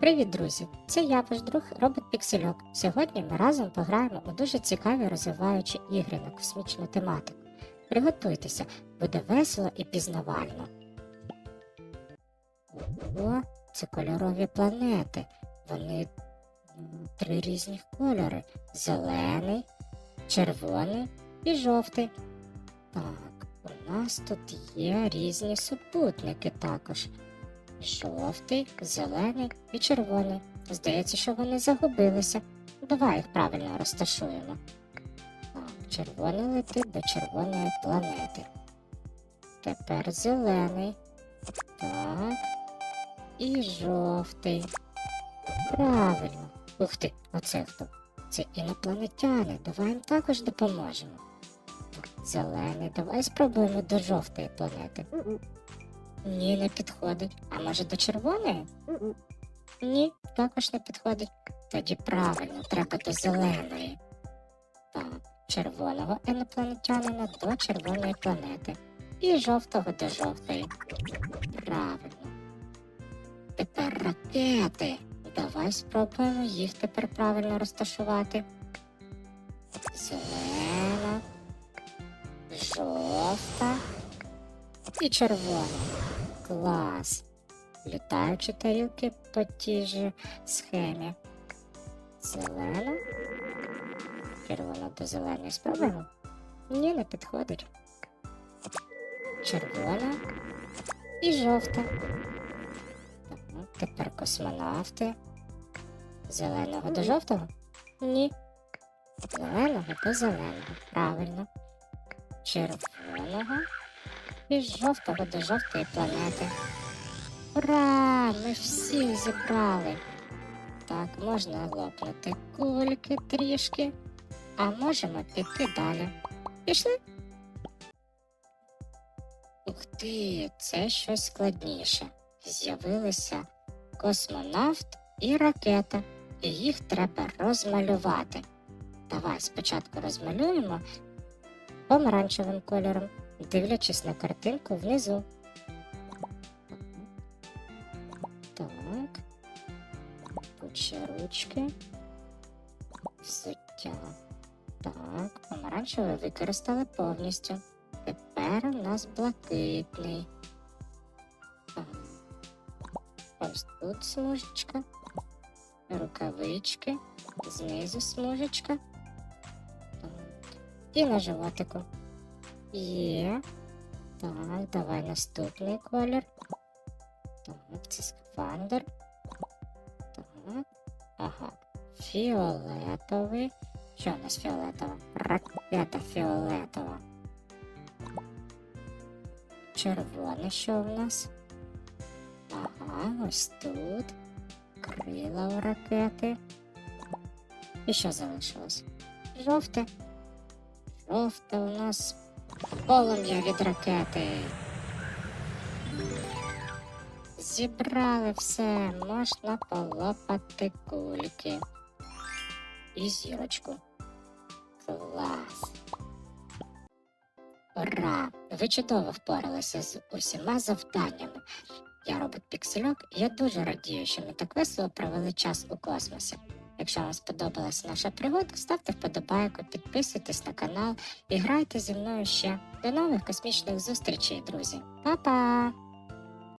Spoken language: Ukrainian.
Привіт, друзі! Це я, ваш друг Робот Піксельок. Сьогодні ми разом пограємо у дуже цікаві розвиваючі ігри на космічну тематику. Приготуйтеся, буде весело і пізнавально. О, це кольорові планети. Вони три різних кольори: зелений, червоний і жовтий. Так, у нас тут є різні супутники також жовтий, зелений і червоний. Здається, що вони загубилися. Давай їх правильно розташуємо. Так, червоний летить до червоної планети. Тепер зелений. Так. І жовтий. Правильно. Ух ти, оце хто? Це інопланетяни. Давай їм також допоможемо. Зелений, давай спробуємо до жовтої планети. Ні, не підходить. А може до червоної? Ні, також не підходить. Тоді правильно, треба до зеленої. Так, червоного інопланетянина до червоної планети. І жовтого до жовтої. Правильно. Тепер ракети. Давай спробуємо їх тепер правильно розташувати. Зелена, жовта і червона. Клас. Літаючі тарілки по тій же схемі. Зелена. Червона до зеленої спробуємо? Ні, не підходить. Червона і жовта. Тепер космонавти. Зеленого до жовтого? Ні. Зеленого до зеленого. Правильно. Червоного і жовтого до жовтої планети. Ура! Ми всіх зібрали. Так, можна лопнути кульки трішки, а можемо піти далі. Пішли? Ух ти, це щось складніше. З'явилися космонавт і ракета, і їх треба розмалювати. Давай спочатку розмалюємо помаранчевим кольором, дивлячись на картинку внизу. Так. Ще ручки. Взуття. Так, помаранчевий використали повністю. Тепер у нас блакитний. Ось тут смужечка. Рукавички. Знизу смужечка. І на животику. Є. Так, давай наступний колір. Так, це скафандр. Так. Ага. Фіолетовий. Що у нас фіолетова? Ракета фіолетова. Червоне що в нас? Ага, ось тут. Крила у ракети. І що залишилось? Жовте. Жовте у нас полум'я від ракети. Зібрали все, можна полопати кульки. І зірочку. Клас. Ура! Ви чудово впоралися з усіма завданнями. Я робот Піксельок, і я дуже радію, що ми так весело провели час у космосі. Якщо вам сподобалася наша пригода, ставте вподобайку, підписуйтесь на канал і грайте зі мною ще. До нових космічних зустрічей, друзі. Па-па!